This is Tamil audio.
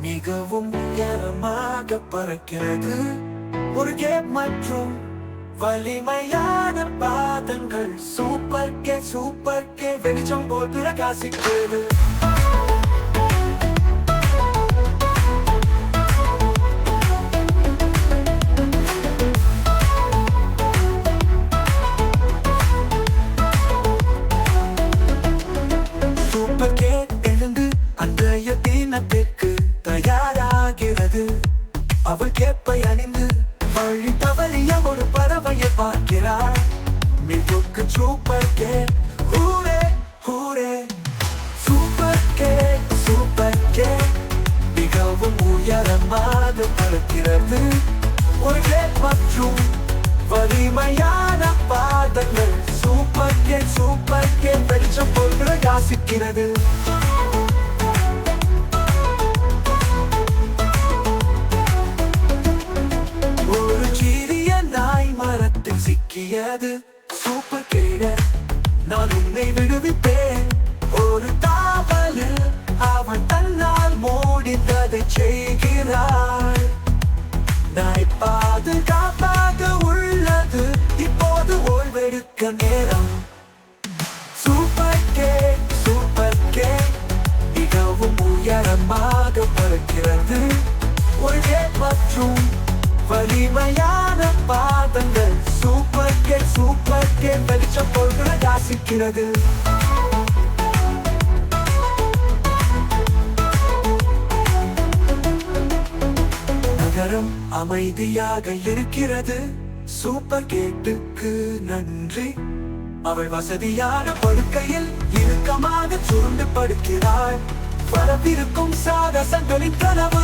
மிகவும் மையானமாக பறக்கிறது. ஒரு கேப் மற்றும் வலிமையான பாதங்கள். சூப்பர் கே சூப்பர் கே வெளிச்சம் போல் பிரகாசிக்கிறது. சூப்பர் கே எழுந்து அன்றைய தினத்திற்கு தயாராகிறது. அவள் கேப்பை அணிந்து வழி தவறிய ஒரு பறவையை பார்க்கிறாள். மிகுக்கு super K hooray hooray. Super K super K மிகவும் உயரமாக பறக்கிறது ஒரு கேட் மற்றும் வலிமையான பாதங்கள். சூப்பர் கே சூப்பர் கே வெளிச்சம் போல் யாசிக்கிறது. மரத்தில் சூப்பர் கேட நான் உன்னை விடுவிப்பேன். ஒரு தாவலில் அவன் தன்னால் மூடித்ததை செய்கிறாள் நாய் பாதுகாப்பாக உள்ளது இப்போது ஓய்வெடுக்க நேரம். சூப்பர் கே சூப்பர் கே மிகவும் உயரமாக பறக்கிறது. ஒரு மற்றும் வலிமையான பாதங்கள். பிரகாசிக்கிறது நகரம் அமைதியாக இருக்கிறது. சூப்பர் கேட்டுக்கு நன்றி. அவள் வசதியான படுக்கையில் இறுக்கமாக சுருண்டு படுக்கிறாள். பரப்பிருக்கும் சாகசங்களின் கனவு.